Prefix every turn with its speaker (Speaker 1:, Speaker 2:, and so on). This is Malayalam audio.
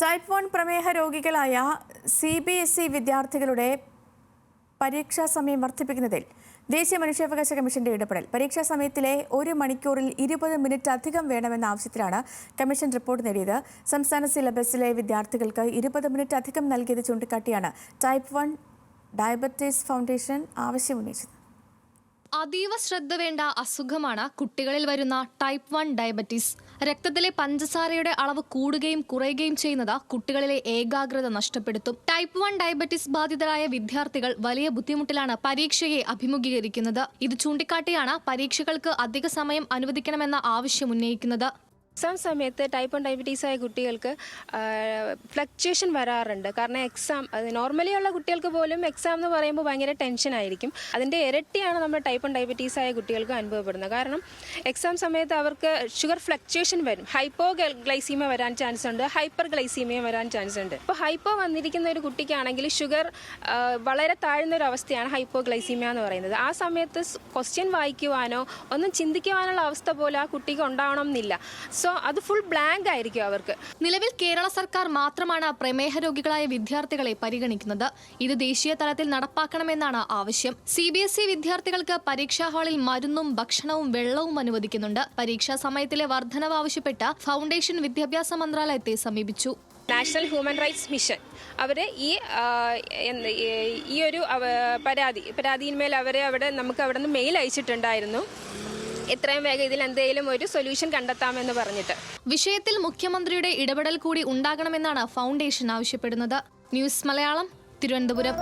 Speaker 1: ടൈപ്പ് വൺ പ്രമേഹ രോഗികളായ സി ബി എസ് ഇ വിദ്യാർത്ഥികളുടെ പരീക്ഷാ സമയം വർദ്ധിപ്പിക്കുന്നതിൽ ദേശീയ മനുഷ്യാവകാശ കമ്മീഷന്റെ ഇടപെടൽ. പരീക്ഷാ സമയത്തിലെ ഒരു മണിക്കൂറിൽ ഇരുപത് മിനിറ്റ് അധികം വേണമെന്ന ആവശ്യത്തിലാണ് കമ്മീഷൻ റിപ്പോർട്ട് നേടിയത്. സംസ്ഥാന സിലബസിലെ വിദ്യാർത്ഥികൾക്ക് ഇരുപത് മിനിറ്റ് അധികം നൽകിയത് ചൂണ്ടിക്കാട്ടിയാണ് ടൈപ്പ് വൺ ഡയബറ്റീസ് ഫൗണ്ടേഷൻ ആവശ്യമുന്നയിച്ചത്
Speaker 2: അതീവ ശ്രദ്ധ വേണ്ട അസുഖമാണ് കുട്ടികളിൽ വരുന്ന ടൈപ്പ് വൺ ഡയബറ്റീസ് രക്തത്തിലെ പഞ്ചസാരയുടെ അളവ് കൂടുകയും കുറയുകയും ചെയ്യുന്നത് കുട്ടികളിലെ ഏകാഗ്രത നഷ്ടപ്പെടുത്തും. ടൈപ്പ് വൺ ഡയബറ്റീസ് ബാധിതരായ വിദ്യാർത്ഥികൾ വലിയ ബുദ്ധിമുട്ടിലാണ് പരീക്ഷയെ അഭിമുഖീകരിക്കുന്നത്. ഇത് ചൂണ്ടിക്കാട്ടിയാണ് പരീക്ഷകൾക്ക് അധിക സമയം അനുവദിക്കണമെന്ന ആവശ്യം ഉന്നയിക്കുന്നത്.
Speaker 3: എക്സാം സമയത്ത് ടൈപ്പ് വൺ ഡയബറ്റീസ് ആയ കുട്ടികൾക്ക് ഫ്ലക്ച്വേഷൻ വരാറുണ്ട്. കാരണം എക്സാം അത് നോർമലി ഉള്ള കുട്ടികൾക്ക് പോലും എക്സാം എന്ന് പറയുമ്പോൾ ഭയങ്കര ടെൻഷൻ ആയിരിക്കും. അതിന്റെ ഇരട്ടിയാണ് നമ്മൾ ടൈപ്പ് വൺ ഡയബറ്റീസ് ആയ കുട്ടികൾക്ക് അനുഭവപ്പെടുന്നത്. കാരണം എക്സാം സമയത്ത് അവർക്ക് ഷുഗർ ഫ്ലക്ച്വേഷൻ വരും. ഹൈപ്പോ ഗ്ലൈസീമിയ വരാൻ ചാൻസ് ഉണ്ട്. ഹൈപ്പർ ഗ്ലൈസീമിയ വരാൻ ചാൻസ് ഉണ്ട്. ഇപ്പോൾ ഹൈപ്പോ വന്നിരിക്കുന്ന ഒരു കുട്ടിക്കാണെങ്കിൽ ഷുഗർ വളരെ താഴ്ന്ന ഒരു അവസ്ഥയാണ് ഹൈപ്പോ ഗ്ലൈസീമിയ എന്ന് പറയുന്നത്. ആ സമയത്ത് ക്വസ്റ്റ്യൻ വായിക്കുവാനോ ഒന്നും ചിന്തിക്കുവാനുള്ള അവസ്ഥ പോലും ആ കുട്ടിക്ക് ഉണ്ടാവണം എന്നില്ല. സോ അത് ഫുൾ ബ്ലാങ്ക് ആയിരിക്കും അവർക്ക്.
Speaker 2: നിലവിൽ കേരള സർക്കാർ മാത്രമാണ് പ്രമേഹ രോഗികളായ വിദ്യാർത്ഥികളെ പരിഗണിക്കുന്നത്. ഇത് ദേശീയ തലത്തിൽ നടപ്പാക്കണമെന്നാണ് ആവശ്യം. സി ബി എസ് ഇ വിദ്യാർത്ഥികൾക്ക് പരീക്ഷാ ഹാളിൽ മരുന്നും ഭക്ഷണവും വെള്ളവും അനുവദിക്കുന്നുണ്ട്. പരീക്ഷാ സമയത്തിലെ വർധനവ് ആവശ്യപ്പെട്ട ഫൗണ്ടേഷൻ വിദ്യാഭ്യാസ മന്ത്രാലയത്തെ സമീപിച്ചു.
Speaker 3: നാഷണൽ ഹ്യൂമൻ റൈറ്റ്സ് മിഷൻ അവർ ഈ ഈ ഒരു പരാതി പരാതിയിന്മേൽ അവരെ അവിടെ നമുക്ക് അവിടെ നിന്ന് മെയിൽ അയച്ചിട്ടുണ്ടായിരുന്നു. എത്രയും വേഗം ഇതിൽ എന്തെങ്കിലും ഒരു സൊല്യൂഷൻ കണ്ടെത്താമെന്ന് പറഞ്ഞിട്ട്.
Speaker 2: വിഷയത്തിൽ മുഖ്യമന്ത്രിയുടെ ഇടപെടൽ കൂടി ഉണ്ടാകണമെന്നാണ് ഫൗണ്ടേഷൻ ആവശ്യപ്പെടുന്നത്. ന്യൂസ് മലയാളം തിരുവനന്തപുരം.